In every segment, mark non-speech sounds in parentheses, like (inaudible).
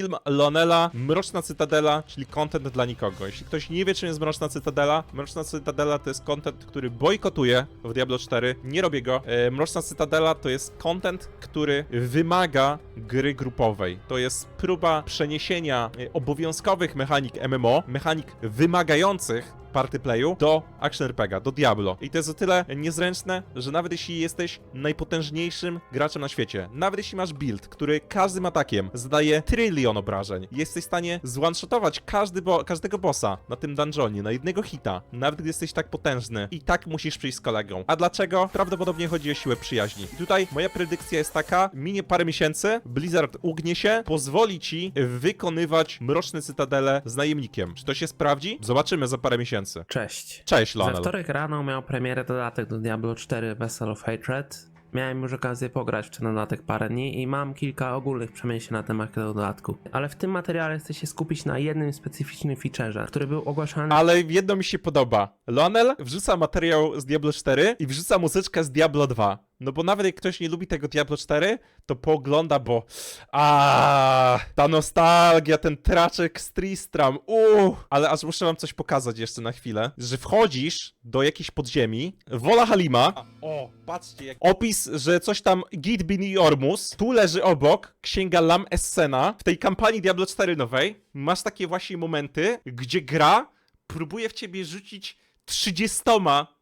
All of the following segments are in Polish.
Film Lonela, Mroczna Cytadela, czyli content dla nikogo. Jeśli ktoś nie wie, czym jest Mroczna Cytadela, Mroczna Cytadela to jest content, który bojkotuje w Diablo 4, nie robię go. E, Mroczna Cytadela to jest content, który wymaga gry grupowej. To jest próba przeniesienia e, obowiązkowych mechanik MMO, mechanik wymagających party playu do action RPGa, do Diablo. I to jest o tyle niezręczne, że nawet jeśli jesteś najpotężniejszym graczem na świecie, nawet jeśli masz build, który każdym atakiem zadaje trylion obrażeń, jesteś w stanie zone-shotować każdy bo każdego bossa na tym dungeonie, na jednego hita, nawet gdy jesteś tak potężny, i tak musisz przyjść z kolegą. A dlaczego? Prawdopodobnie chodzi o siłę przyjaźni. I tutaj moja predykcja jest taka, minie parę miesięcy, Blizzard ugnie się, pozwoli ci wykonywać mroczne cytadele z najemnikiem. Czy to się sprawdzi? Zobaczymy za parę miesięcy. Cześć. Cześć, We Lonel. wtorek rano miał premierę dodatek do Diablo 4 Vessel of Hatred. Miałem już okazję pograć w ten dodatek parę dni i mam kilka ogólnych przemyśleń na temat tego dodatku. Ale w tym materiale chcę się skupić na jednym specyficznym featureze, który był ogłaszany Ale jedno mi się podoba. Lonel wrzuca materiał z Diablo 4 i wrzuca muzyczkę z Diablo 2. No bo nawet jak ktoś nie lubi tego Diablo 4, to poogląda, bo a ta nostalgia, ten traczek z Tristram, uuu. Ale aż muszę wam coś pokazać jeszcze na chwilę, że wchodzisz do jakiejś podziemi, Wola Halima, o, patrzcie, jak... opis, że coś tam Git Bini Ormus, tu leży obok księga Lam Essena, w tej kampanii Diablo 4 nowej, masz takie właśnie momenty, gdzie gra próbuje w ciebie rzucić 30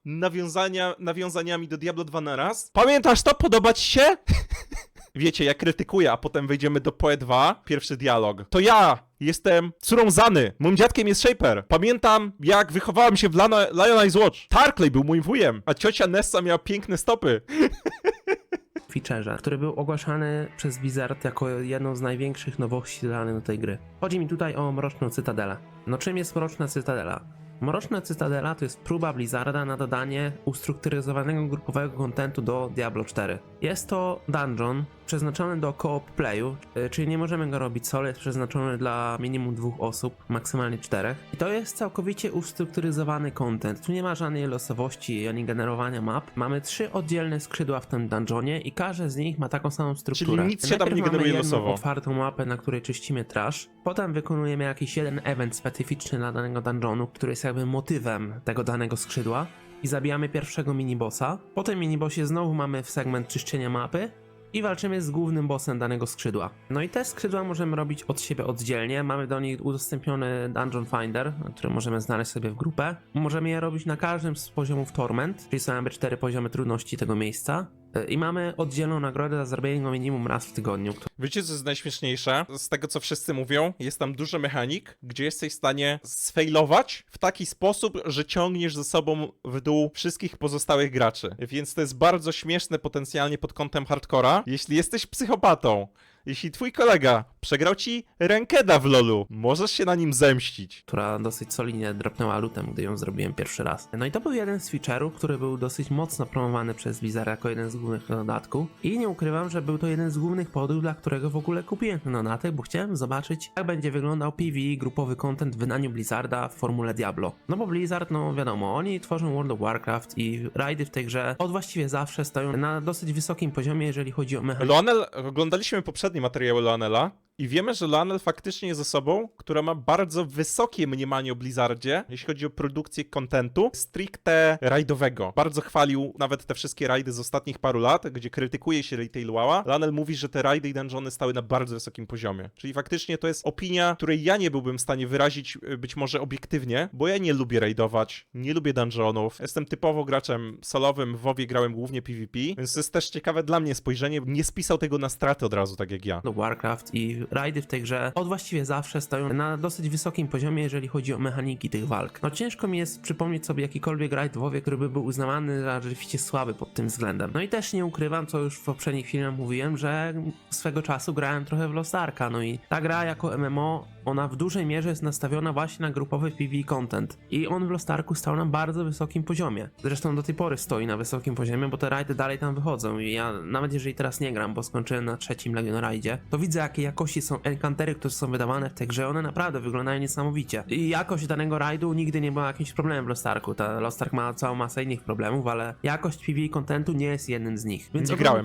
nawiązania, nawiązaniami do Diablo 2 na raz. Pamiętasz to? Podoba ci się? (laughs) Wiecie, ja krytykuję, a potem wejdziemy do PoE 2, pierwszy dialog. To ja jestem córą Zany, moim dziadkiem jest Shaper. Pamiętam, jak wychowałem się w Lana, Lion Watch. Tarkley był moim wujem, a ciocia Nessa miała piękne stopy. (laughs) featureze, który był ogłaszany przez Blizzard jako jedną z największych nowości dodanych do tej gry. Chodzi mi tutaj o Mroczną Cytadelę. No czym jest Mroczna Cytadela? Mroczna Cytadela to jest próba Blizzarda na dodanie ustrukturyzowanego grupowego kontentu do Diablo 4. Jest to dungeon przeznaczony do co-op playu, y, czyli nie możemy go robić solo, jest przeznaczony dla minimum dwóch osób, maksymalnie czterech. I to jest całkowicie ustrukturyzowany content. Tu nie ma żadnej losowości ani generowania map. Mamy trzy oddzielne skrzydła w tym dungeonie i każde z nich ma taką samą strukturę. nic się tam nie mamy generuje jedną losowo. otwartą mapę, na której czyścimy trash. Potem wykonujemy jakiś jeden event specyficzny dla danego dungeonu, który jest jakby motywem tego danego skrzydła. I zabijamy pierwszego minibossa. Po tym minibossie znowu mamy segment czyszczenia mapy. I walczymy z głównym bossem danego skrzydła. No i te skrzydła możemy robić od siebie oddzielnie. Mamy do nich udostępniony Dungeon Finder, który możemy znaleźć sobie w grupę. Możemy je robić na każdym z poziomów Torment, czyli są jakby cztery poziomy trudności tego miejsca. I mamy oddzielną nagrodę za zrobienie go minimum raz w tygodniu, Wiecie, co jest najśmieszniejsze? Z tego, co wszyscy mówią, jest tam dużo mechanik, gdzie jesteś w stanie sfailować w taki sposób, że ciągniesz ze sobą w dół wszystkich pozostałych graczy. Więc to jest bardzo śmieszne potencjalnie pod kątem hardcora. Jeśli jesteś psychopatą, jeśli twój kolega przegrał ci rankeda w lolu, możesz się na nim zemścić. która dosyć solidnie dropnęła lutem, gdy ją zrobiłem pierwszy raz. No i to był jeden z feature'ów, który był dosyć mocno promowany przez Blizzard jako jeden z głównych dodatków. I nie ukrywam, że był to jeden z głównych powodów, dla którego w ogóle kupiłem ten dodatek, bo chciałem zobaczyć, jak będzie wyglądał PvE, grupowy content w wydaniu Blizzarda w formule Diablo. No bo Blizzard, no wiadomo, oni tworzą World of Warcraft i rajdy w tej grze od właściwie zawsze stoją na dosyć wysokim poziomie, jeżeli chodzi o mechanikę. Loanel, oglądaliśmy poprzednie materiały Loanela i wiemy, że Loanel faktycznie jest osobą, która ma bardzo wysokie mniemanie o Blizzardzie, jeśli chodzi o produkcję kontentu stricte rajdowego. Bardzo chwalił nawet te wszystkie rajdy z ostatnich paru lat, gdzie krytykuje się Retail WoWa. Loanel mówi, że te rajdy i dungeony stały na bardzo wysokim poziomie. Czyli faktycznie to jest opinia, której ja nie byłbym w stanie wyrazić y, być może obiektywnie, bo ja nie lubię rajdować, nie lubię dungeonów. Jestem typowo graczem solowym, w WoWie grałem głównie PvP, więc to jest też ciekawe dla mnie spojrzenie. Nie spisał tego na straty od razu, tak jak ja. do Warcraft i rajdy w tej grze od właściwie zawsze stoją na dosyć wysokim poziomie, jeżeli chodzi o mechaniki tych walk. No ciężko mi jest przypomnieć sobie jakikolwiek rajd WoWie, który by był uznawany za rzeczywiście słaby pod tym względem. No i też nie ukrywam, co już w poprzednich filmach mówiłem, że swego czasu grałem trochę w Lost Arka, no i ta gra jako MMO ona w dużej mierze jest nastawiona właśnie na grupowy PvE content. I on w Lost Arku stał na bardzo wysokim poziomie. Zresztą do tej pory stoi na wysokim poziomie, bo te rajdy dalej tam wychodzą. I ja nawet jeżeli teraz nie gram, bo skończyłem na trzecim Legion Rajdzie, to widzę jakie jakości są encantery, które są wydawane w tej grze, one naprawdę wyglądają niesamowicie. I jakość danego rajdu nigdy nie była jakimś problemem w Lost Arku. Ta Lost Ark ma całą masę innych problemów, ale jakość PvE contentu nie jest jednym z nich. Więc Nie grałem,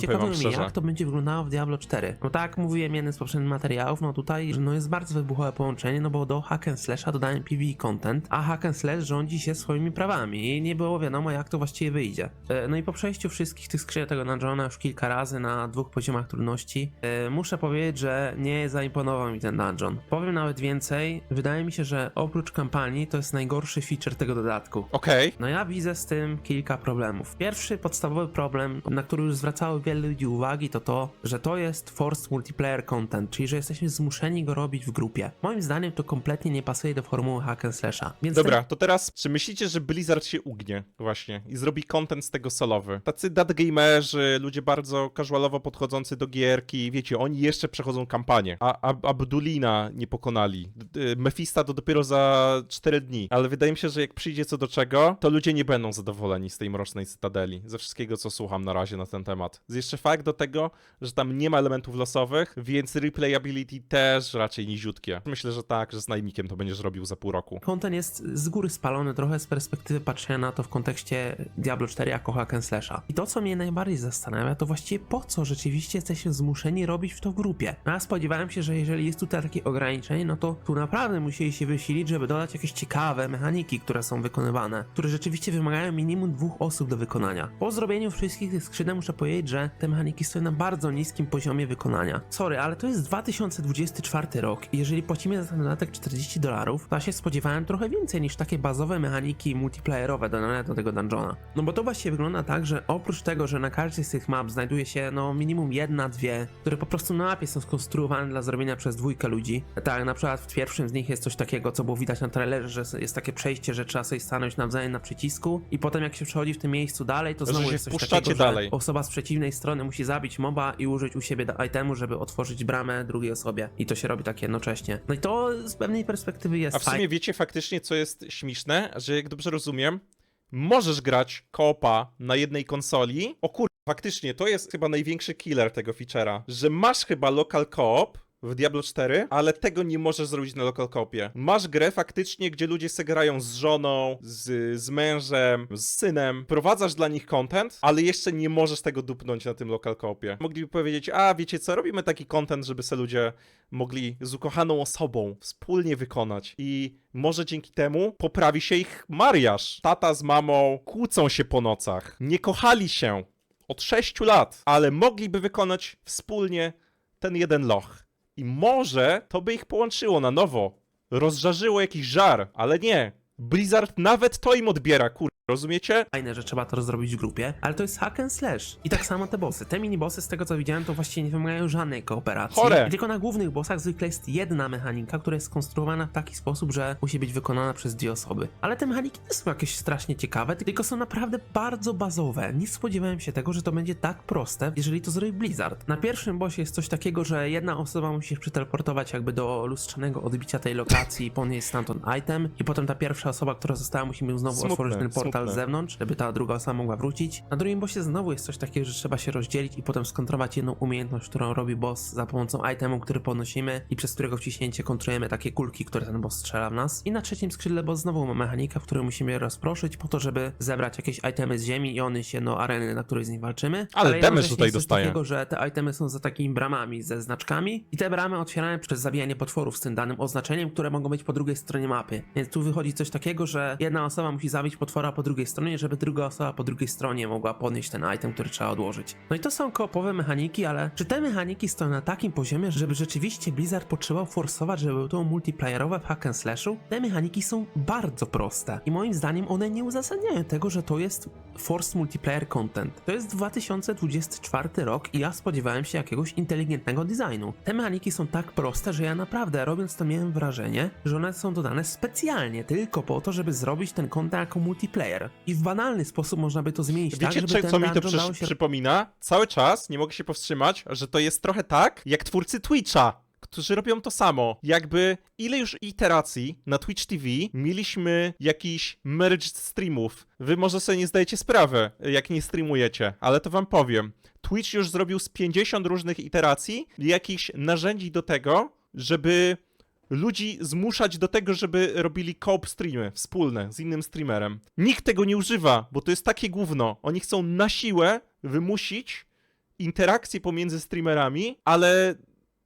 jak to będzie wyglądało w Diablo 4. No tak mówiłem jeden z poprzednich materiałów, no tutaj no jest bardzo wybuchowe połączenie, no bo do hack and slasha dodałem PvE content, a hack and slash rządzi się swoimi prawami i nie było wiadomo jak to właściwie wyjdzie. E, No i po przejściu wszystkich tych skrzynek tego dungeona już kilka razy na dwóch poziomach trudności, e, muszę powiedzieć, że nie zaimponował mi ten dungeon. Powiem nawet więcej, wydaje mi się, że oprócz kampanii to jest najgorszy feature tego dodatku. Okej. No ja widzę z tym kilka problemów. Pierwszy podstawowy problem, na który już zwracało wiele ludzi uwagi, to to, że to jest forced multiplayer content, czyli że jesteśmy zmuszeni go robić w grupie. Moim zdaniem to kompletnie nie pasuje do formuły hack and slasha. Więc Dobra, to teraz, czy myślicie, że Blizzard się ugnie właśnie i zrobi content z tego solowy? Tacy gamerzy, ludzie bardzo casualowo podchodzący do gierki, wiecie, oni jeszcze przechodzą kampanię, a Ab Abdulina nie pokonali. D- Mefista to dopiero za 4 dni, ale wydaje mi się, że jak przyjdzie co do czego, to ludzie nie będą zadowoleni z tej mrocznej cytadeli, ze wszystkiego, co słucham na razie na ten temat. Jest jeszcze fakt do tego, że tam nie ma elementów losowych, więc replayability też raczej niziutkie. Myślę, że tak, że z najmikiem to będziesz robił za pół roku. Content jest z góry spalony trochę z perspektywy patrzenia na to w kontekście Diablo 4 jako hack and slasha. I to, co mnie najbardziej zastanawia, to właściwie po co rzeczywiście jesteśmy zmuszeni robić w to w grupie. No spodziewałem się, że jeżeli jest tutaj takie ograniczenie, no to tu naprawdę musieli się wysilić, żeby dodać jakieś ciekawe mechaniki, które są wykonywane, które rzeczywiście wymagają minimum dwóch osób do wykonania. Po zrobieniu wszystkich tych skrzydeł muszę powiedzieć, że te mechaniki stoją na bardzo niskim poziomie wykonania. Sorry, ale to jest 2024 rok i jeżeli płacimy za ten dodatek 40 dolarów, to ja się spodziewałem trochę więcej niż takie bazowe mechaniki multiplayerowe dodane do tego dungeona. No bo to właściwie wygląda tak, że oprócz tego, że na każdej z tych map znajduje się no minimum jedna, dwie, które po prostu na mapie są skonstruowane dla zrobienia przez dwójkę ludzi. Tak, na przykład w pierwszym z nich jest coś takiego, co było widać na trailerze, że jest takie przejście, że trzeba sobie stanąć nawzajem na przycisku i potem jak się przechodzi w tym miejscu dalej, to znowu jest coś takiego, dalej. że osoba z przeciwnej strony musi zabić moba i użyć u siebie itemu, żeby otworzyć bramę drugiej osobie. I to się robi tak jednocześnie. No i to z pewnej perspektywy jest A w sumie fajne. wiecie faktycznie, co jest śmieszne? Że jak dobrze rozumiem, możesz grać koopa na jednej konsoli. O kur... faktycznie, to jest chyba największy killer tego feature'a, że masz chyba local coop w Diablo 4, ale tego nie możesz zrobić na local coopie. Masz grę faktycznie, gdzie ludzie se grają z żoną, z, z mężem, z synem, prowadzasz dla nich content, ale jeszcze nie możesz tego dupnąć na tym local coopie. Mogliby powiedzieć, a wiecie co, robimy taki content, żeby se ludzie mogli z ukochaną osobą wspólnie wykonać i może dzięki temu poprawi się ich mariaż. Tata z mamą kłócą się po nocach, nie kochali się od 6 lat, ale mogliby wykonać wspólnie ten jeden loch. I może to by ich połączyło na nowo. Rozżarzyło jakiś żar, ale nie. Blizzard nawet to im odbiera, kur... Rozumiecie? fajne, że trzeba to zrobić w grupie, ale to jest hack and slash. I tak samo te bossy. Te mini-bossy, z tego co widziałem, to właściwie nie wymagają żadnej kooperacji. Chore. I tylko na głównych bossach zwykle jest jedna mechanika, która jest skonstruowana w taki sposób, że musi być wykonana przez dwie osoby. Ale te mechaniki nie są jakieś strasznie ciekawe, tylko są naprawdę bardzo bazowe. Nie spodziewałem się tego, że to będzie tak proste, jeżeli to zrobi Blizzard. Na pierwszym bossie jest coś takiego, że jedna osoba musi się przeteleportować jakby do lustrzanego odbicia tej lokacji i ponieść stamtąd item i potem ta pierwsza osoba, która została, musi mu znowu Smutne, otworzyć ten portal smutne. z zewnątrz, żeby ta druga osoba mogła wrócić. Na drugim bossie znowu jest coś takiego, że trzeba się rozdzielić i potem skontrować jedną umiejętność, którą robi boss za pomocą itemu, który podnosimy i przez którego wciśnięcie kontrujemy takie kulki, które ten boss strzela w nas. I na trzecim skrzydle boss znowu ma mechanikę, w której musimy rozproszyć po to, żeby zebrać jakieś itemy z ziemi i one się do areny, na której z nich walczymy. Ale damage jednocześnie tutaj dostaje. Takiego, że te itemy są za takimi bramami ze znaczkami i te bramy otwieramy przez zabijanie potworów z tym danym oznaczeniem, które mogą być po drugiej stronie mapy. Więc tu wychodzi coś takiego, że jedna osoba musi zabić potwora po drugiej stronie, żeby druga osoba po drugiej stronie mogła podnieść ten item, który trzeba odłożyć. No i to są koopowe mechaniki, ale czy te mechaniki stoją na takim poziomie, żeby rzeczywiście Blizzard potrzebował forsować, żeby były to multiplayerowe w hack and slashu? Te mechaniki są bardzo proste i moim zdaniem one nie uzasadniają tego, że to jest forced multiplayer content. To jest 2024 rok i ja spodziewałem się jakiegoś inteligentnego designu. Te mechaniki są tak proste, że ja naprawdę robiąc to miałem wrażenie, że one są dodane specjalnie tylko po to, żeby zrobić ten content jako multiplayer. I w banalny sposób można by to zmienić tak, Wiecie, żeby czy, co mi to przy, się przypomina? Cały czas nie mogę się powstrzymać, że to jest trochę tak, jak twórcy Twitcha, którzy robią to samo. Jakby ile już iteracji na Twitch TV mieliśmy jakiś merge streamów. Wy może sobie nie zdajecie sprawy, jak nie streamujecie, ale to wam powiem. Twitch już zrobił z 50 różnych iteracji jakichś narzędzi do tego, żeby ludzi zmuszać do tego, żeby robili coop streamy wspólne z innym streamerem. Nikt tego nie używa, bo to jest takie gówno. Oni chcą na siłę wymusić interakcje pomiędzy streamerami, ale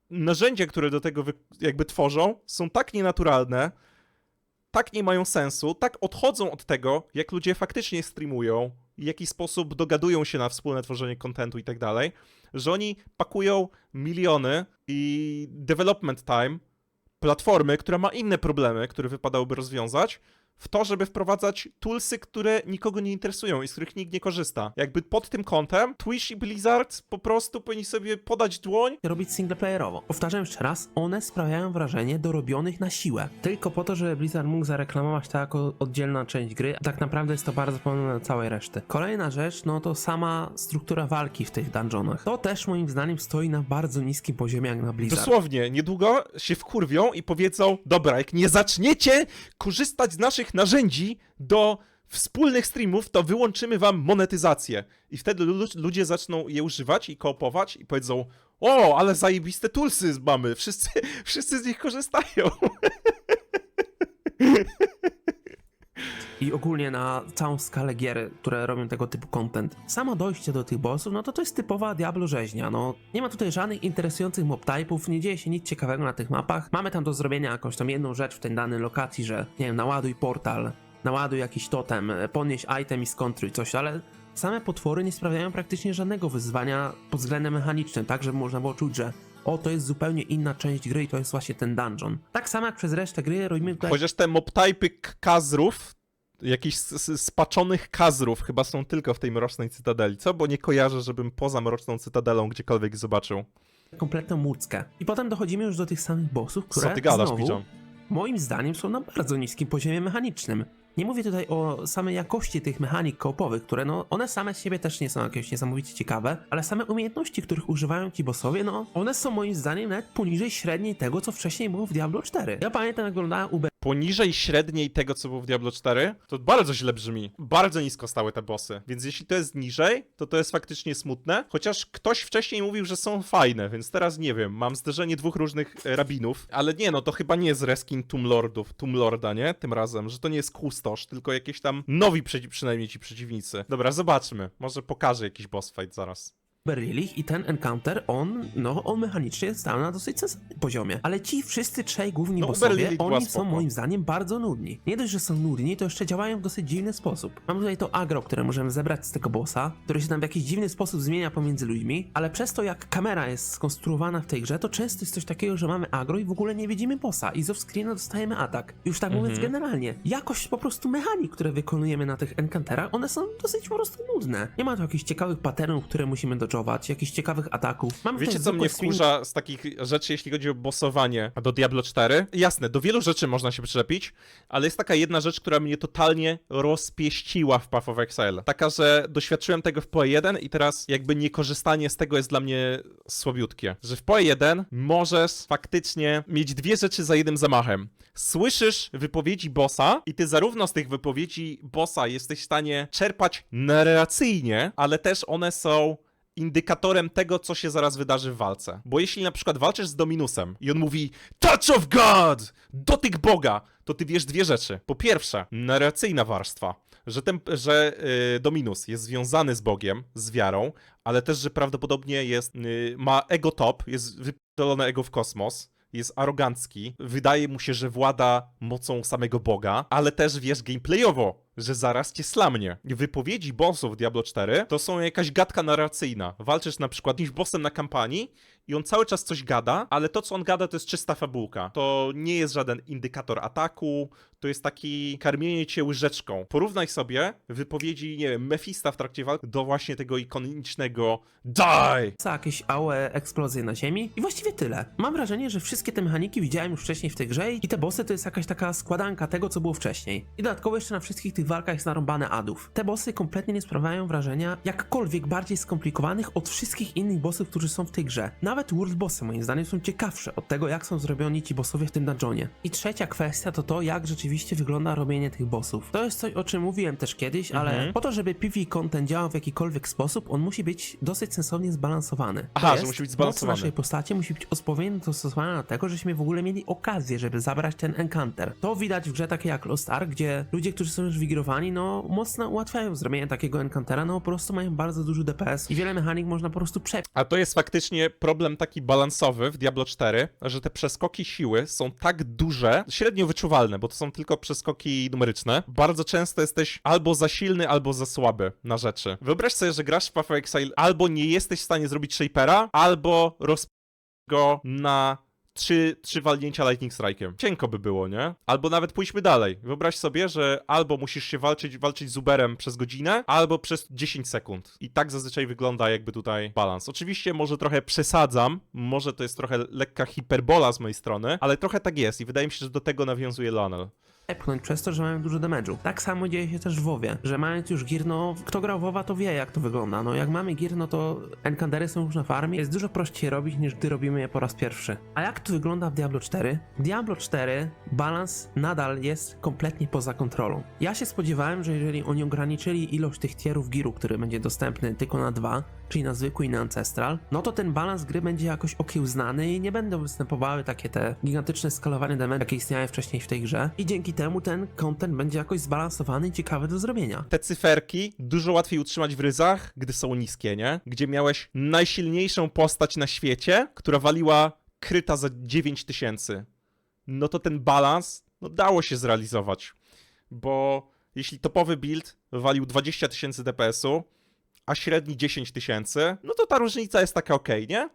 narzędzia, które do tego jakby tworzą, są tak nienaturalne, tak nie mają sensu, tak odchodzą od tego, jak ludzie faktycznie streamują, w jaki sposób dogadują się na wspólne tworzenie kontentu i tak dalej, że oni pakują miliony i development time platformy, która ma inne problemy, które wypadałoby rozwiązać, w to, żeby wprowadzać toolsy, które nikogo nie interesują i z których nikt nie korzysta. Jakby pod tym kątem Twitch i Blizzard po prostu powinni sobie podać dłoń robić singleplayerowo. Powtarzam jeszcze raz, one sprawiają wrażenie dorobionych na siłę. Tylko po to, żeby Blizzard mógł zareklamować to jako oddzielna część gry, a tak naprawdę jest to bardzo podobne do całej reszty. Kolejna rzecz, no to sama struktura walki w tych dungeonach. To też moim zdaniem stoi na bardzo niskim poziomie jak na Blizzard. Dosłownie, niedługo się wkurwią i powiedzą, dobra, jak nie zaczniecie korzystać z naszych narzędzi do wspólnych streamów, to wyłączymy wam monetyzację. I wtedy lu- ludzie zaczną je używać i koopować i powiedzą, o, ale zajebiste toolsy mamy, wszyscy, (laughs) wszyscy z nich korzystają. (laughs) i ogólnie na całą skalę gier, które robią tego typu content. Samo dojście do tych bossów, no to to jest typowa Diablo rzeźnia, no. Nie ma tutaj żadnych interesujących mob typów, nie dzieje się nic ciekawego na tych mapach. Mamy tam do zrobienia jakąś tam jedną rzecz w tej danej lokacji, że nie wiem, naładuj portal, naładuj jakiś totem, podnieś item i skontruj coś, ale same potwory nie sprawiają praktycznie żadnego wyzwania pod względem mechanicznym, tak żeby można było czuć, że o, to jest zupełnie inna część gry i to jest właśnie ten dungeon. Tak samo jak przez resztę gry robimy tutaj Chociaż te mobtypy k- kazrów, jakichś spaczonych kazrów chyba są tylko w tej Mrocznej Cytadeli, co? Bo nie kojarzę, żebym poza Mroczną Cytadelą gdziekolwiek zobaczył. kompletną muckę. I potem dochodzimy już do tych samych bossów, które Co ty gadasz, znowu, Pigeon? moim zdaniem są na bardzo niskim poziomie mechanicznym. Nie mówię tutaj o samej jakości tych mechanik koopowych, które no, one same z siebie też nie są jakieś niesamowicie ciekawe, ale same umiejętności, których używają ci bossowie, no, one są moim zdaniem nawet poniżej średniej tego, co wcześniej było w Diablo 4. Ja pamiętam, jak oglądałem UB Poniżej średniej tego, co było w Diablo 4, to bardzo źle brzmi. Bardzo nisko stały te bossy. Więc jeśli to jest niżej, to to jest faktycznie smutne. Chociaż ktoś wcześniej mówił, że są fajne, więc teraz nie wiem. Mam zderzenie dwóch różnych e, rabinów. Ale nie, no to chyba nie jest reskin Tomb Lordów, Tomb Lorda, nie? Tym razem, że to nie jest kustosz, tylko jakieś tam nowi przynajmniej ci przeciwnicy. Dobra, zobaczmy. Może pokażę jakiś boss fight zaraz. Berlilich i ten encounter, on, no, on mechanicznie stał na dosyć sensownym poziomie. Ale ci wszyscy trzej główni No, bossowie, oni są moim zdaniem bardzo nudni. Nie dość, że są nudni, to jeszcze działają w dosyć dziwny sposób. Mamy tutaj to agro, które możemy zebrać z tego bossa, który się tam w jakiś dziwny sposób zmienia pomiędzy ludźmi, ale przez to, jak kamera jest skonstruowana w tej grze, to często jest coś takiego, że mamy agro i w ogóle nie widzimy bossa i z off-screena dostajemy atak. Już tak mówiąc Mhm. generalnie, jakość po prostu mechanik, które wykonujemy na tych encounterach, one są dosyć po prostu nudne. Nie ma tu jakichś ciekawych patternów, które musimy dodżować, jakichś ciekawych ataków. Mamy Wiecie, co mnie swing- wkurza z takich rzeczy, jeśli chodzi o bossowanie do Diablo 4? Jasne, do wielu rzeczy można się przyczepić, ale jest taka jedna rzecz, która mnie totalnie rozpieściła w Path of Exile. Taka, że doświadczyłem tego w PoE1 i teraz jakby niekorzystanie z tego jest dla mnie słabiutkie. Że w PoE1 możesz faktycznie mieć dwie rzeczy za jednym zamachem. Słyszysz wypowiedzi bossa i ty zarówno z tych wypowiedzi bossa jesteś w stanie czerpać narracyjnie, ale też one są indykatorem tego, co się zaraz wydarzy w walce. Bo jeśli na przykład walczysz z Dominusem i on mówi Touch of God! Dotyk Boga! To ty wiesz dwie rzeczy. Po pierwsze, narracyjna warstwa, że, ten, że y, Dominus jest związany z Bogiem, z wiarą, ale też, że prawdopodobnie jest, y, ma ego top, jest wypierdolone ego w kosmos, jest arogancki, wydaje mu się, że włada mocą samego Boga, ale też wiesz gameplayowo, że zaraz cię slamnie. Wypowiedzi bossów w Diablo 4 to są jakaś gadka narracyjna. Walczysz na przykład z bossem na kampanii i on cały czas coś gada, ale to co on gada to jest czysta fabułka. To nie jest żaden indykator ataku, to jest taki karmienie cię łyżeczką. Porównaj sobie wypowiedzi, nie wiem, Mefista w trakcie walki do właśnie tego ikonicznego DIE! jakieś ałe eksplozje na ziemi i właściwie tyle. Mam wrażenie, że wszystkie te mechaniki widziałem już wcześniej w tej grze i te bossy to jest jakaś taka składanka tego, co było wcześniej. I dodatkowo jeszcze na wszystkich tych walkach jest narąbane adów. Te bossy kompletnie nie sprawiają wrażenia jakkolwiek bardziej skomplikowanych od wszystkich innych bossów, którzy są w tej grze. Nawet nawet world bossy moim zdaniem są ciekawsze od tego, jak są zrobioni ci bossowie w tym dungeonie. I trzecia kwestia to to, jak rzeczywiście wygląda robienie tych bossów. To jest coś, o czym mówiłem też kiedyś, ale Mhm. po to, żeby PvE content działał w jakikolwiek sposób, on musi być dosyć sensownie zbalansowany. Aha, że jest musi być moc zbalansowany. naszej postaci musi być odpowiednio dostosowana do tego, żeśmy w ogóle mieli okazję, żeby zabrać ten encounter. To widać w grze takiej jak Lost Ark, gdzie ludzie, którzy są już wigirowani, no mocno ułatwiają zrobienie takiego encountera, no po prostu mają bardzo duży DPS i wiele mechanik można po prostu przepić. A to jest faktycznie problem taki balansowy w Diablo 4, że te przeskoki siły są tak duże, średnio wyczuwalne, bo to są tylko przeskoki numeryczne. Bardzo często jesteś albo za silny, albo za słaby na rzeczy. Wyobraź sobie, że grasz w Path of Exile, albo nie jesteś w stanie zrobić Shapera, albo roz go na trzy, trzy walnięcia Lightning Strike'iem. Cienko by było, nie? Albo nawet pójdźmy dalej. Wyobraź sobie, że albo musisz się walczyć, walczyć z Uberem przez godzinę, albo przez 10 sekund. I tak zazwyczaj wygląda jakby tutaj balans. Oczywiście może trochę przesadzam, może to jest trochę lekka hiperbola z mojej strony, ale trochę tak jest i wydaje mi się, że do tego nawiązuje Lionel. Epchnąć przez to, że mają dużo damage'u. Tak samo dzieje się też w WoWie, że mając już gear, no kto grał WoWa to wie jak to wygląda. No jak mamy gear, no to enkandery są już na farmie, jest dużo prościej robić niż gdy robimy je po raz pierwszy. A jak to wygląda w Diablo 4? W Diablo 4 balans nadal jest kompletnie poza kontrolą. Ja się spodziewałem, że jeżeli oni ograniczyli ilość tych tierów gearu, który będzie dostępny tylko na dwa, czyli na zwykły i na ancestral, no to ten balans gry będzie jakoś okiełznany i nie będą występowały takie te gigantyczne skalowanie damage, jakie istniały wcześniej w tej grze i dzięki temu ten content będzie jakoś zbalansowany i ciekawy do zrobienia. Te cyferki dużo łatwiej utrzymać w ryzach, gdy są niskie, nie? Gdzie miałeś najsilniejszą postać na świecie, która waliła kryta za 9000. No to ten balans, no dało się zrealizować. Bo jeśli topowy build walił 20 tysięcy DPS-u, a średni 10 tysięcy, no to ta różnica jest taka ok, nie?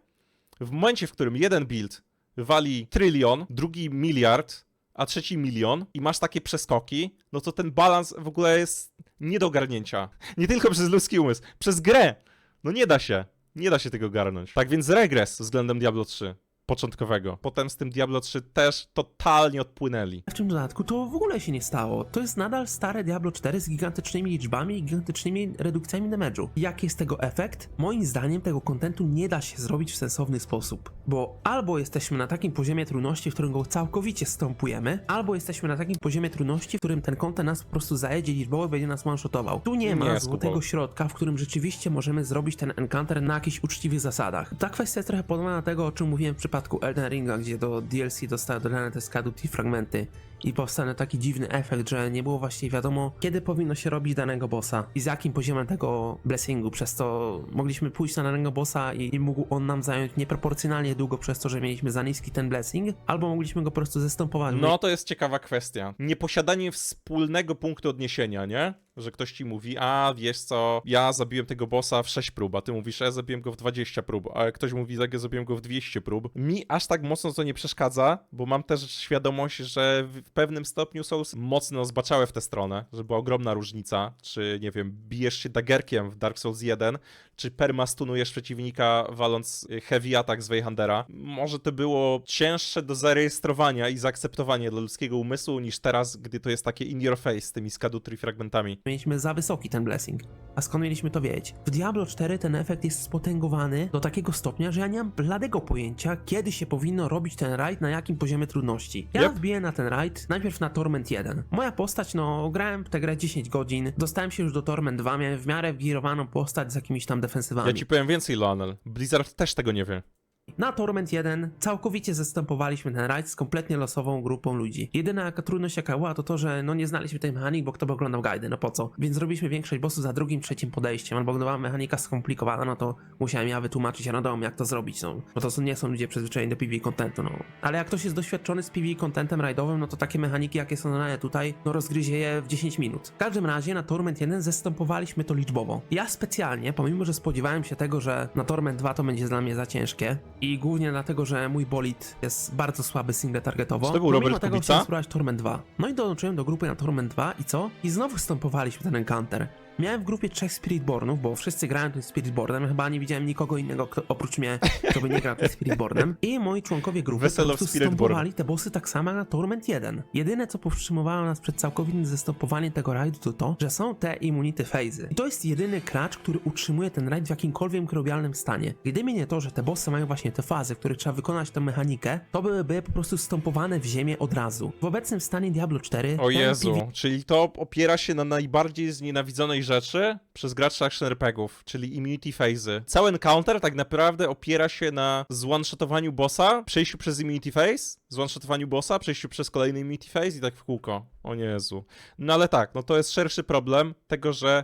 W momencie, w którym jeden build wali trylion, drugi miliard, a trzeci milion i masz takie przeskoki, no to ten balans w ogóle jest nie do ogarnięcia. Nie tylko przez ludzki umysł, przez grę. No nie da się. Nie da się tego garnąć. Tak więc regres względem Diablo 3 początkowego. Potem z tym Diablo 3 też totalnie odpłynęli. W tym dodatku to w ogóle się nie stało. To jest nadal stare Diablo 4 z gigantycznymi liczbami i gigantycznymi redukcjami damage'u. Jaki jest tego efekt? Moim zdaniem tego kontentu nie da się zrobić w sensowny sposób. Bo albo jesteśmy na takim poziomie trudności, w którym go całkowicie stąpujemy, albo jesteśmy na takim poziomie trudności, w którym ten kontent nas po prostu zajedzie liczbowo i będzie nas one-shotował. Tu nie ma Nie, złotego środka, w którym rzeczywiście możemy zrobić ten encounter na jakichś uczciwych zasadach. Ta kwestia jest trochę podobna do tego, o czym mówiłem w przypadku Elden Ringa, gdzie do DLC zostały dodane te Skaduti fragmenty i powstał taki dziwny efekt, że nie było właściwie wiadomo, kiedy powinno się robić danego bossa i z jakim poziomem tego blessingu, przez to mogliśmy pójść na danego bossa i mógł on nam zająć nieproporcjonalnie długo przez to, że mieliśmy za niski ten blessing, albo mogliśmy go po prostu zestąpować. No to jest ciekawa kwestia. Nieposiadanie wspólnego punktu odniesienia, nie? Że ktoś ci mówi, a wiesz co, ja zabiłem tego bossa w 6 prób, a ty mówisz, ja zabiłem go w 20 prób, a ktoś mówi, że ja zabiłem go w 200 prób. Mi aż tak mocno to nie przeszkadza, bo mam też świadomość, że pewnym stopniu Souls mocno zbaczałe w tę stronę, że była ogromna różnica, czy nie wiem, bijesz się daggerkiem w Dark Souls 1, czy permastunujesz przeciwnika waląc y, heavy attack z Wayhandera. Może to było cięższe do zarejestrowania i zaakceptowania dla ludzkiego umysłu niż teraz, gdy to jest takie in your face z tymi skadutry fragmentami. mieliśmy za wysoki ten blessing. A skąd mieliśmy to wiedzieć? W Diablo 4 ten efekt jest spotęgowany do takiego stopnia, że ja nie mam bladego pojęcia, kiedy się powinno robić ten raid, na jakim poziomie trudności. Ja Yep. wbiję na ten raid najpierw na Torment 1. Moja postać, no, grałem tę grę 10 godzin, dostałem się już do Torment 2, miałem w miarę girowaną postać z jakimiś tam defensywami. Ja ci powiem więcej, Lionel. Blizzard też tego nie wie. Na Torment 1 całkowicie zastępowaliśmy ten rajd z kompletnie losową grupą ludzi. Jedyna trudność jaka była to to, że no nie znaliśmy tej mechanik, bo kto by oglądał guidy, no po co? Więc zrobiliśmy większość bossów za drugim, trzecim podejściem, albo gdy była mechanika skomplikowana, no to musiałem ja wytłumaczyć randomom jak to zrobić, no. Bo to nie są ludzie przyzwyczajeni do PvE contentu, no. Ale jak ktoś jest doświadczony z PvE contentem rajdowym, no to takie mechaniki jakie są dane tutaj, no rozgryzie je w 10 minut. W każdym razie na Torment 1 zastępowaliśmy to liczbowo. Ja specjalnie, pomimo że spodziewałem się tego, że na Torment 2 to będzie dla mnie za ciężkie i głównie dlatego, że mój bolid jest bardzo słaby single targetowo, Czy to był pomimo Robert tego Kubica? chciałem spróbować Torment 2. No i dołączyłem do grupy na Torment 2 i co? I znowu stąpowaliśmy ten encounter. Miałem w grupie trzech Spiritbornów, bo wszyscy grają tym Spiritbornem, chyba nie widziałem nikogo innego kto, oprócz mnie, kto by nie grał tym Spiritbornem. I moi członkowie grupy Weselo po prostu Spiritborn. stompowali te bossy tak samo na Torment 1. Jedyne co powstrzymywało nas przed całkowitym zestopowaniem tego rajdu to to, że są te immunity phazy. I to jest jedyny klacz, który utrzymuje ten rajd w jakimkolwiek robialnym stanie. Gdyby nie to, że te bossy mają właśnie te fazy, w których trzeba wykonać tę mechanikę, to byłyby po prostu stąpowane w ziemię od razu. W obecnym stanie Diablo 4 O Jezu, PV czyli to opiera się na najbardziej znienawidzonej rzeczy przez graczy action RPGów, czyli immunity phazy. Cały encounter tak naprawdę opiera się na zone-shotowaniu bossa, przejściu przez immunity phase, zone-shotowaniu bossa, przejściu przez kolejny immunity phase i tak w kółko. O Jezu. No ale tak, no to jest szerszy problem tego, że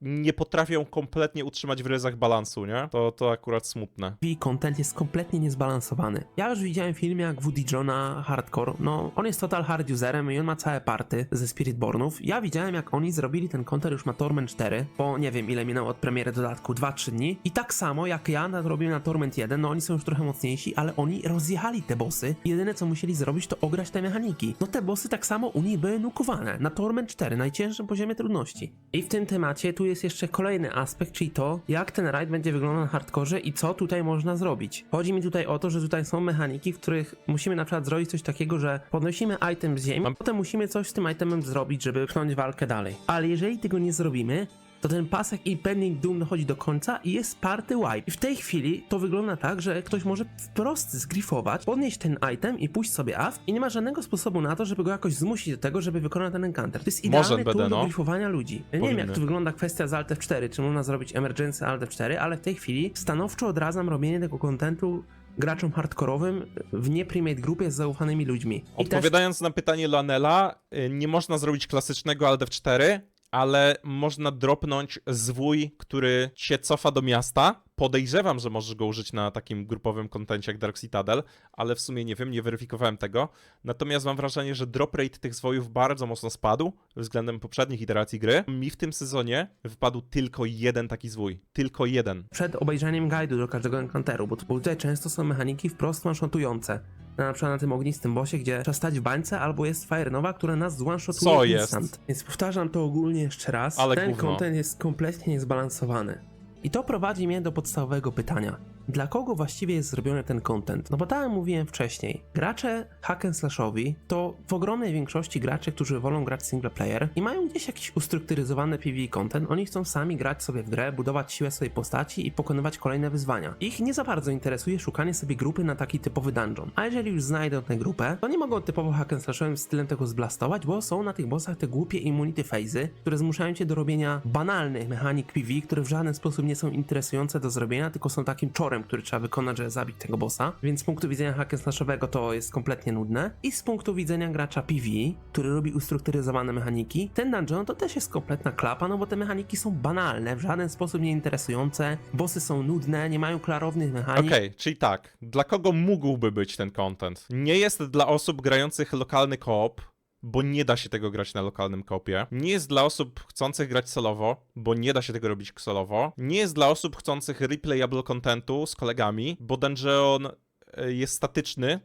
nie potrafią kompletnie utrzymać w ryzach balansu, nie? To, to akurat smutne. content jest kompletnie niezbalansowany. Ja już widziałem film jak Woody Johna Hardcore, no on jest total hard userem i on ma całe party ze Spiritbornów. Ja widziałem jak oni zrobili ten content już na Torment 4, bo nie wiem ile minęło od premiery dodatku, 2-3 dni. I tak samo jak ja nadrobiłem na Torment 1, no oni są już trochę mocniejsi, ale oni rozjechali te bossy. Jedyne co musieli zrobić to ograć te mechaniki. No te bossy tak samo u nich były nukowane na Torment 4, najcięższym poziomie trudności. I w tym temacie tu jest jeszcze kolejny aspekt, czyli to, jak ten raid będzie wyglądał na hardkorze i co tutaj można zrobić. Chodzi mi tutaj o to, że tutaj są mechaniki, w których musimy na przykład zrobić coś takiego, że podnosimy item z ziemi, Mam- potem musimy coś z tym itemem zrobić, żeby pchnąć walkę dalej. Ale jeżeli tego nie zrobimy, to ten pasek Impending Doom dochodzi do końca i jest party wipe. I w tej chwili to wygląda tak, że ktoś może wprost zgrifować, podnieść ten item i pójść sobie AF i nie ma żadnego sposobu na to, żeby go jakoś zmusić do tego, żeby wykonał ten encounter. To jest Może idealny będę, tool do no. grifowania ludzi. Ja nie wiem jak to wygląda kwestia z Alt F4, czy można zrobić emergency Alt F4, ale w tej chwili stanowczo odradzam robienie tego kontentu graczom hardkorowym w nie-primate grupie z zaufanymi ludźmi. I Odpowiadając na pytanie Lanela, y, nie można zrobić klasycznego Alt F4, ale można dropnąć zwój, który cię cofa do miasta. Podejrzewam, że możesz go użyć na takim grupowym kontencie jak Dark Citadel, ale w sumie nie wiem, nie weryfikowałem tego. Natomiast mam wrażenie, że drop rate tych zwojów bardzo mocno spadł względem poprzednich iteracji gry. Mi w tym sezonie wypadł tylko jeden taki zwój. Tylko jeden. przed obejrzeniem guide'u do każdego encounteru, bo, tutaj często są mechaniki wprost one-shotujące. Na przykład na tym ognistym bosie, gdzie trzeba stać w bańce, albo jest Fire Nowa, która nas one-shotuje Co jest? instant. Więc powtarzam to ogólnie jeszcze raz. Ale Ten gówno. content jest kompletnie niezbalansowany. I to prowadzi mnie do podstawowego pytania. Dla kogo właściwie jest zrobiony ten content? No bo tak jak mówiłem wcześniej, gracze hack and slashowi to w ogromnej większości gracze, którzy wolą grać single player i mają gdzieś jakiś ustrukturyzowany PvE content, oni chcą sami grać sobie w grę, budować siłę swojej postaci i pokonywać kolejne wyzwania. Ich nie za bardzo interesuje szukanie sobie grupy na taki typowy dungeon. A jeżeli już znajdą tę grupę, to nie mogą typowo hack and slashowym stylem tego zblastować, bo są na tych bossach te głupie immunity phazy, które zmuszają cię do robienia banalnych mechanik PvE, które w żaden sposób nie są interesujące do zrobienia, tylko są takim czorem, który trzeba wykonać, żeby zabić tego bossa. Więc z punktu widzenia hack and slashowego to jest kompletnie nudne. I z punktu widzenia gracza PvE, który lubi ustrukturyzowane mechaniki, ten dungeon to też jest kompletna klapa, no bo te mechaniki są banalne, w żaden sposób nie interesujące, bossy są nudne, nie mają klarownych mechanik. Okej, czyli tak. Dla kogo mógłby być ten content? Nie jest dla osób grających lokalny koop, bo nie da się tego grać na lokalnym kopie. Nie jest dla osób chcących grać solowo, bo nie da się tego robić solowo. Nie jest dla osób chcących replayable contentu z kolegami, bo dungeon e, jest statyczny,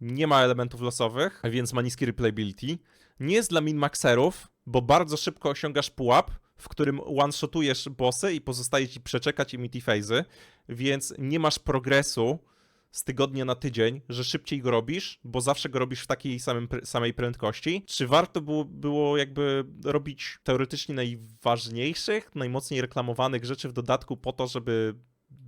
nie ma elementów losowych, więc ma niski replayability. Nie jest dla min-maxerów, bo bardzo szybko osiągasz pułap, w którym one-shotujesz bossy i pozostaje ci przeczekać immunity phazy, więc nie masz progresu z tygodnia na tydzień, że szybciej go robisz, bo zawsze go robisz w takiej samym, samej prędkości. Czy warto było, było jakby robić teoretycznie najważniejszych, najmocniej reklamowanych rzeczy w dodatku po to, żeby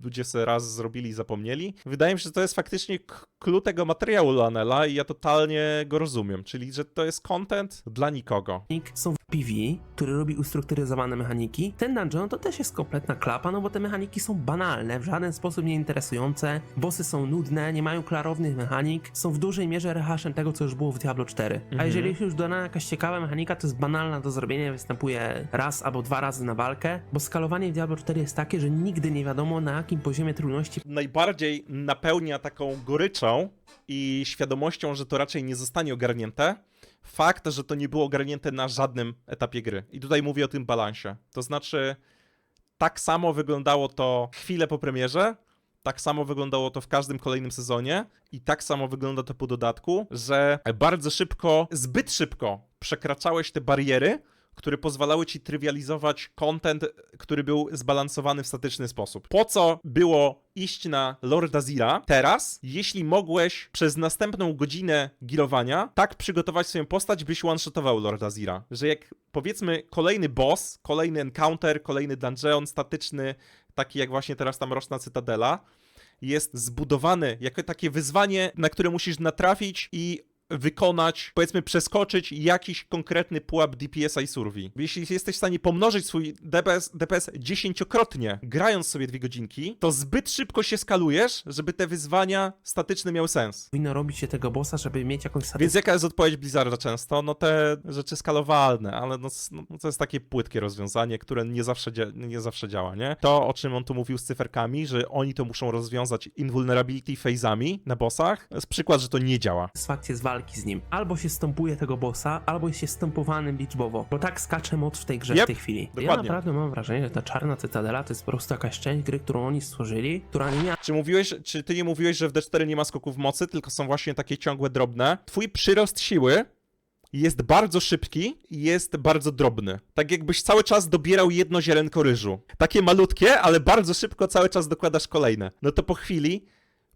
ludzie sobie raz zrobili i zapomnieli? Wydaje mi się, że to jest faktycznie clue tego materiału Lanela i ja totalnie go rozumiem, czyli że to jest content dla nikogo. są w PvE, który robi ustrukturyzowane mechaniki. Ten dungeon to też jest kompletna klapa, no bo te mechaniki są banalne, w żaden sposób nie interesujące, bossy są nudne, nie mają klarownych mechanik, są w dużej mierze rehaszem tego, co już było w Diablo 4. A Mhm. jeżeli już dodana jakaś ciekawa mechanika, to jest banalna do zrobienia, występuje raz albo dwa razy na walkę, bo skalowanie w Diablo 4 jest takie, że nigdy nie wiadomo na jakim poziomie trudności najbardziej napełnia taką goryczą i świadomością, że to raczej nie zostanie ogarnięte, fakt, że to nie było ogarnięte na żadnym etapie gry. I tutaj mówię o tym balansie. To znaczy, tak samo wyglądało to chwilę po premierze, tak samo wyglądało to w każdym kolejnym sezonie i tak samo wygląda to po dodatku, że bardzo szybko, zbyt szybko przekraczałeś te bariery, które pozwalały ci trywializować content, który był zbalansowany w statyczny sposób. Po co było iść na Lorda Zira teraz, jeśli mogłeś przez następną godzinę girowania tak przygotować swoją postać, byś one-shotował Lorda Zira? Że jak powiedzmy kolejny boss, kolejny encounter, kolejny dungeon statyczny, taki jak właśnie teraz ta Mroczna Cytadela, jest zbudowany jako takie wyzwanie, na które musisz natrafić i wykonać, powiedzmy przeskoczyć jakiś konkretny pułap DPS-a i survi. Jeśli jesteś w stanie pomnożyć swój DPS, DPS dziesięciokrotnie, grając sobie dwie godzinki, to zbyt szybko się skalujesz, żeby te wyzwania statyczne miały sens. Powinno robić się tego bossa, żeby mieć jakąś Więc jaka jest odpowiedź Blizzarda często? No te rzeczy skalowalne, ale no, no to jest takie płytkie rozwiązanie, które nie zawsze, nie zawsze działa, nie? To, o czym on tu mówił z cyferkami, że oni to muszą rozwiązać invulnerability phase'ami na bossach, jest przykład, że to nie działa. satysfakcję z walki z nim. Albo się stąpuje tego bossa, albo jest się stąpowanym liczbowo. Bo tak skacze moc w tej grze Yep, w tej chwili. Ja dokładnie. naprawdę mam wrażenie, że ta czarna cytadela to jest po prostu jakaś część gry, którą oni stworzyli, która nie miała Czy mówiłeś, czy ty nie mówiłeś, że w D4 nie ma skoków mocy, tylko są właśnie takie ciągłe drobne? Twój przyrost siły jest bardzo szybki i jest bardzo drobny. Tak jakbyś cały czas dobierał jedno ziarenko ryżu. Takie malutkie, ale bardzo szybko cały czas dokładasz kolejne. No to po chwili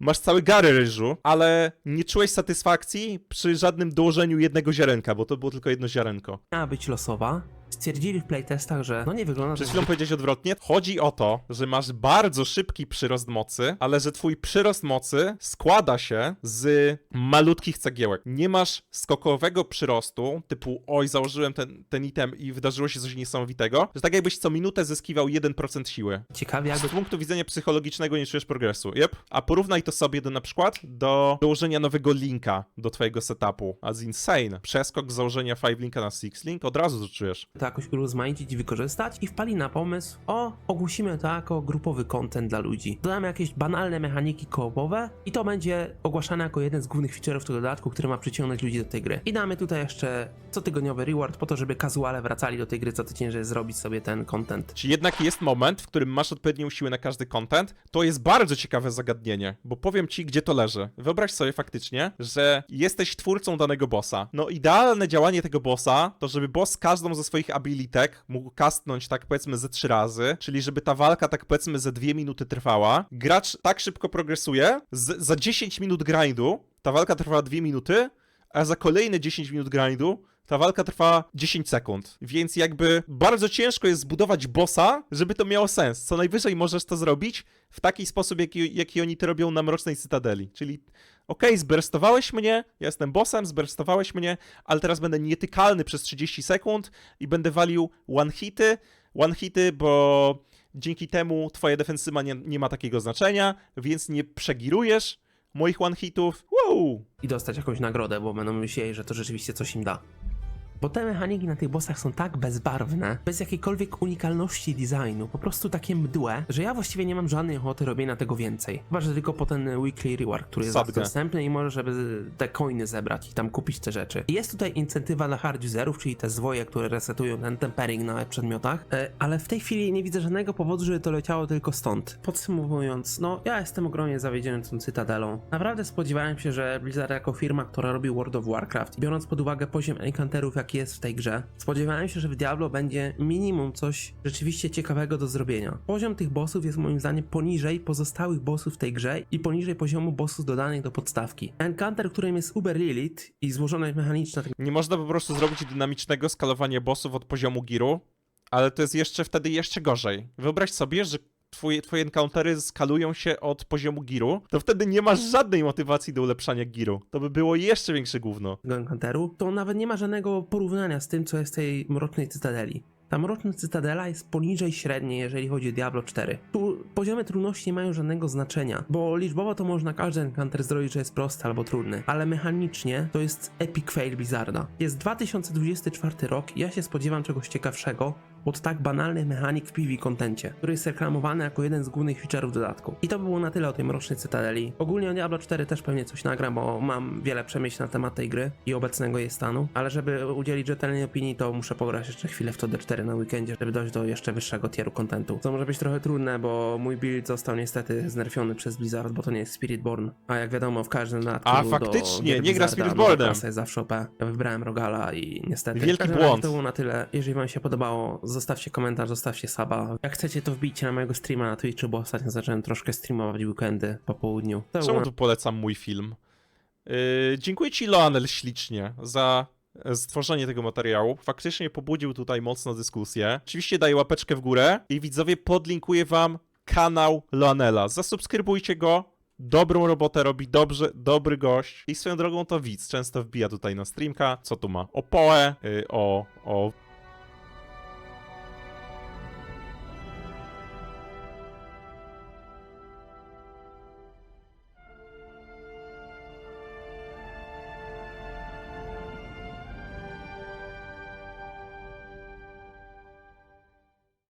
masz cały gary ryżu, ale nie czułeś satysfakcji przy żadnym dołożeniu jednego ziarenka, bo to było tylko jedno ziarenko. być losowa. Stwierdzili w playtestach, że no nie wygląda Przed chwilą powiedziałeś odwrotnie. Chodzi o to, że masz bardzo szybki przyrost mocy, ale że twój przyrost mocy składa się z malutkich cegiełek. Nie masz skokowego przyrostu, typu oj, założyłem ten, ten item i wydarzyło się coś niesamowitego, że tak jakbyś co minutę zyskiwał 1% siły. ciekawie jakby Z punktu widzenia psychologicznego nie czujesz progresu. Yep. A porównaj to sobie do na przykład do dołożenia nowego linka do twojego setupu. A z insane. Przeskok z założenia 5 linka na 6 link, od razu to czujesz. To jakoś urozmaicić i wykorzystać i wpali na pomysł, o, ogłosimy to jako grupowy content dla ludzi. Dodamy jakieś banalne mechaniki koopowe i to będzie ogłaszane jako jeden z głównych feature'ów tego dodatku, który ma przyciągnąć ludzi do tej gry. I damy tutaj jeszcze cotygodniowy reward po to, żeby casuale wracali do tej gry co tydzień, żeby zrobić sobie ten content. Czy jednak jest moment, w którym masz odpowiednią siłę na każdy content? To jest bardzo ciekawe zagadnienie, bo powiem ci, gdzie to leży. Wyobraź sobie faktycznie, że jesteś twórcą danego bossa. No idealne działanie tego bossa to, żeby boss każdą ze swoich abilitek mógł kastnąć tak powiedzmy ze trzy razy, czyli żeby ta walka tak powiedzmy ze dwie minuty trwała. Gracz tak szybko progresuje, z, za 10 minut grindu ta walka trwała dwie minuty, a za kolejne 10 minut grindu ta walka trwa 10 sekund, więc jakby bardzo ciężko jest zbudować bossa, żeby to miało sens. Co najwyżej możesz to zrobić w taki sposób, jaki, jaki oni to robią na Mrocznej Cytadeli. Czyli okej, zberstowałeś mnie, ja jestem bossem, zberstowałeś mnie, ale teraz będę nietykalny przez 30 sekund i będę walił one-hity, one-hity, bo dzięki temu twoja defensywa nie, nie ma takiego znaczenia, więc nie przegirujesz moich one-hitów. Wow! i dostać jakąś nagrodę, bo będą myśleli, że to rzeczywiście coś im da. Bo te mechaniki na tych bossach są tak bezbarwne, bez jakiejkolwiek unikalności designu, po prostu takie mdłe, że ja właściwie nie mam żadnej ochoty robienia tego więcej. Chyba, że tylko po ten weekly reward, który jest dostępny i możesz żeby te coiny zebrać i tam kupić te rzeczy. I Jest tutaj incentywa dla hard userów, czyli te zwoje, które resetują ten tempering na przedmiotach, e, ale w tej chwili nie widzę żadnego powodu, żeby to leciało tylko stąd. Podsumowując, no ja jestem ogromnie zawiedziony tą Cytadelą. Naprawdę spodziewałem się, że Blizzard jako firma, która robi World of Warcraft, biorąc pod uwagę poziom encounterów, jaki jest w tej grze, spodziewałem się, że w Diablo będzie minimum coś rzeczywiście ciekawego do zrobienia. Poziom tych bossów jest moim zdaniem poniżej pozostałych bossów w tej grze i poniżej poziomu bossów dodanych do podstawki. Encounter, którym jest Uber Lilith i złożoność mechaniczna tego Nie można po prostu zrobić dynamicznego skalowania bossów od poziomu giru, ale to jest jeszcze wtedy jeszcze gorzej. Wyobraź sobie, że twoje, twoje encountery skalują się od poziomu giru, to wtedy nie masz żadnej motywacji do ulepszania giru. To by było jeszcze większe gówno. tego encounteru, to nawet nie ma żadnego porównania z tym, co jest w tej Mrocznej Cytadeli. Ta Mroczna Cytadela jest poniżej średniej, jeżeli chodzi o Diablo 4. Tu poziomy trudności nie mają żadnego znaczenia, bo liczbowo to można każdy encounter zrobić, że jest prosty albo trudny, ale mechanicznie to jest epic fail Blizzarda. Jest 2024 rok ja się spodziewam czegoś ciekawszego, od tak banalnych mechanik w PV kontencie, który jest reklamowany jako jeden z głównych feature'ów dodatku. I to by było na tyle o tej Mrocznej Cytadeli. Ogólnie o Diablo 4 też pewnie coś nagram, bo mam wiele przemyśleń na temat tej gry i obecnego jej stanu, ale żeby udzielić rzetelnej opinii, to muszę pograć jeszcze chwilę w to D4 na weekendzie, żeby dojść do jeszcze wyższego tieru kontentu. To może być trochę trudne, bo mój build został niestety znerfiony przez Blizzard, bo to nie jest Spiritborn, a jak wiadomo w każdym dodatku A, do faktycznie, gier nie gra Spiritbornem. jest zawsze OP. Ja wybrałem Rogala i niestety. Wielki błąd. To było na tyle. Jeżeli wam się podobało, zostawcie komentarz, zostawcie suba. Jak chcecie, to wbijcie na mojego streama na Twitchu, bo ostatnio zacząłem troszkę streamować weekendy po południu. To Czemu tu polecam mój film? Yy, dziękuję ci, Loanel, ślicznie za stworzenie tego materiału. Faktycznie pobudził tutaj mocno dyskusję. Oczywiście daję łapeczkę w górę i widzowie podlinkuję wam kanał Loanela. Zasubskrybujcie go. Dobrą robotę robi, dobrze, dobry gość. I swoją drogą to widz często wbija tutaj na streamka. Co tu ma? O Poe, yy, o, o